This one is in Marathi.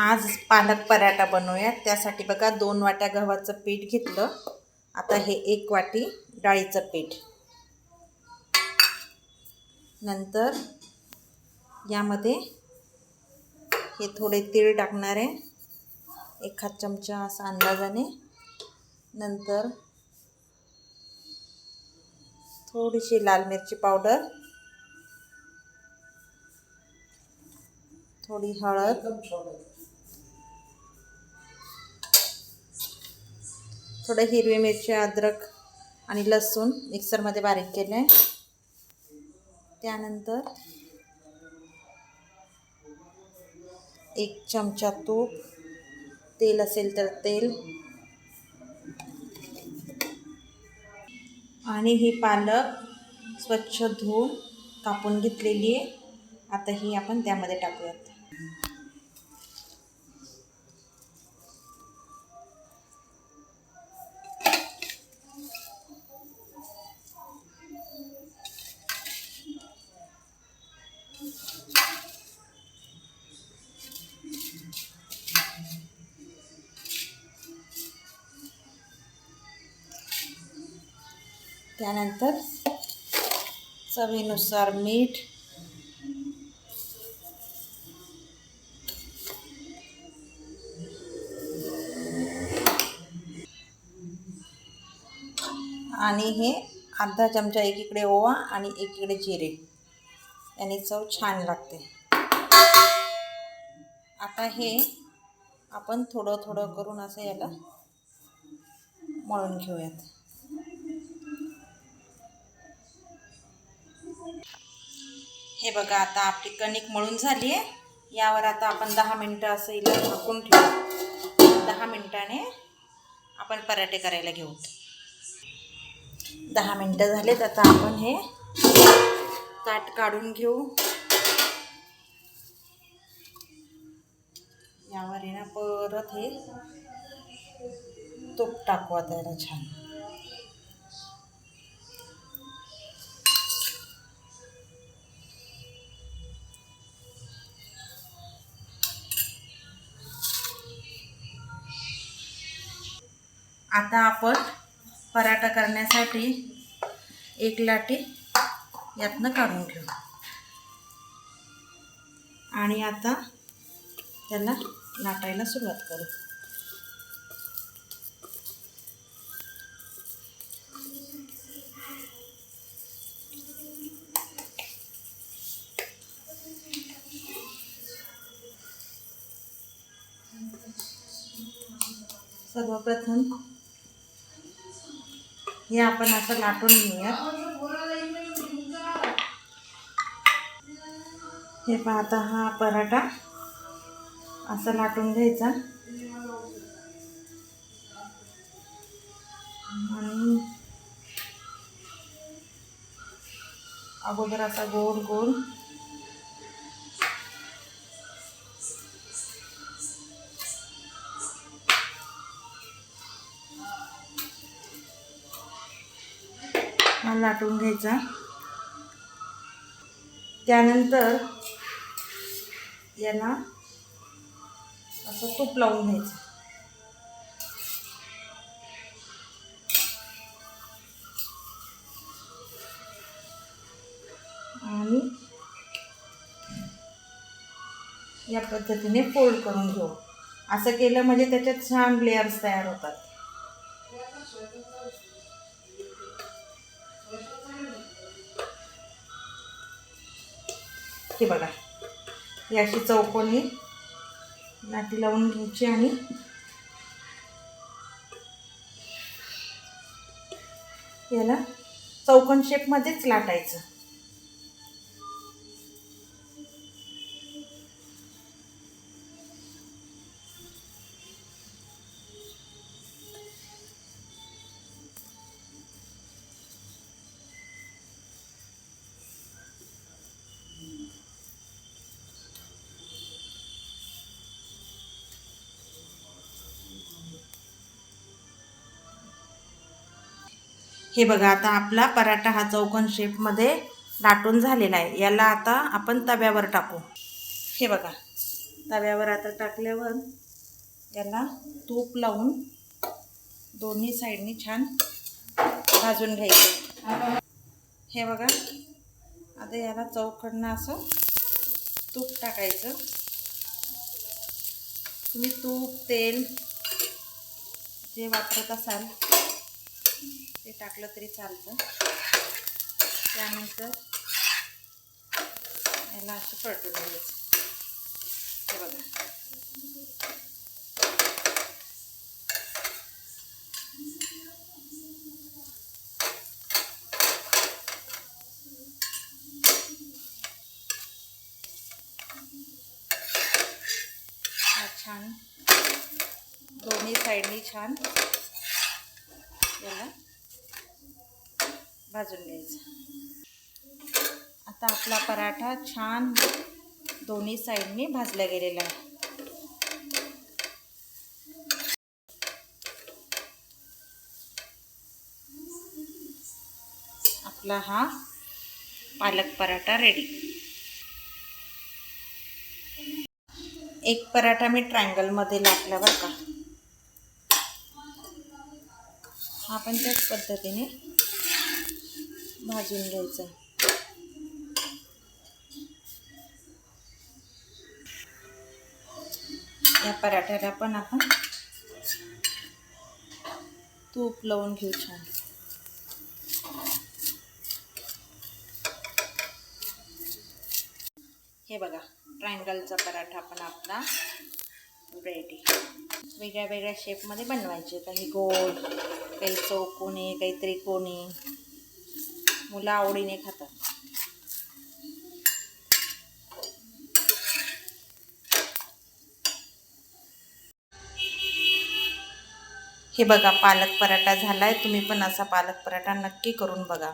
आज पालक पराठा बनवूया त्यासाठी बघा दोन वाट्या गव्हाचं पीठ घेतलं. आता हे एक वाटी डाळीचं पीठ. नंतर यामध्ये हे थोडे तीळ टाकणार आहे. एखाद चमचा असा अंदाजाने. नंतर थोडीशी लाल मिरची पावडर. थोडी हळद. थोडं हिरवी मिरची अद्रक आणि लसूण मिक्सरमध्ये बारीक केलं आहे त्यानंतर एक चमचा तूप तेल असेल तर तेल. आणि ही पालक स्वच्छ धुवून कापून घेतलेली आहे. आता ही आपण त्यामध्ये टाकूयात. त्यानंतर चवीनुसार मीठ. आणि हे अर्धा चमचा एकीकडे ओवा आणि एकीकडे जिरे. याने चव छान लागते. आता हे आपण थोडं थोडं करून असं याला मळून घेऊयात. हे बघा आता आपली कणिक मळून झाली आहे. यावर आता आपण दहा मिनटं असं हिला झाकून ठेवू. दहा मिनटाने आपण पराठे करायला घेऊ. दहा मिनटं झालेत आता आपण हे ताट काढून घेऊ. यावर आहे ना परत हे तूप टाकू आता याला छान. आता आपण पराठा करण्यासाठी एक लाटी यातनं काढून घेऊ. आणि आता त्याला लाटायला सुरुवात करू. सर्वप्रथम हे आपण असं लाटून घेऊया हे पाहता हा पराठा असा लाटून घ्यायचा. आणि अगोदर असा गोल गोल वाटून घ्यायचा. त्यानंतर याला असं तूप लावून घ्यायचं. आणि या पद्धतीने फोल्ड करून घेऊ. असं केलं म्हणजे त्याच्यात छान लेअर्स तयार होतात. हे बघा. ही अशी चौकोनी लाटी लावून घ्यायची आणि याला चौकोन शेपमध्येच लाटायचं. हे बघा आता आपला पराठा हा चौकन शेपमध्ये लाटून झालेला आहे. याला आता आपण तव्यावर टाकू. हे बघा तव्यावर आता टाकल्यावर याला तूप लावून दोन्ही साईडनी छान भाजून घ्यायचं. हे बघा आता याला चौकडनं असं तूप टाकायचं. तुम्ही तूप तेल जे वापरत असाल ते टाकलं तरी चालतं. त्यानंतर याला असं पलटून हे बघा. छान. दोन्ही साईडनी छान याला भाजून घ्यायचं. आता आपला पराठा छान दोन्ही साईडनी भाजला गेलेला आहे. आपला हा पालक पराठा रेडी एक पराठा मी ट्रायंगलमध्ये लाटला बरं का. हा पण त्याच पद्धतीने भाजून घ्यायचा. या पराठ्याला पण आपण तूप लावून घेऊ छान. हे बघा ट्रायंगलचा पराठा पण आपला रेडी वेगळ्या वेगळ्या शेपमध्ये बनवायचे काही गोल काही चौकोनी काही त्रिकोणी मुलं आवडीने खातात. हे बघा पालक पराठा झाला आहे तुम्ही पण असा पालक पराठा नक्की करून बघा.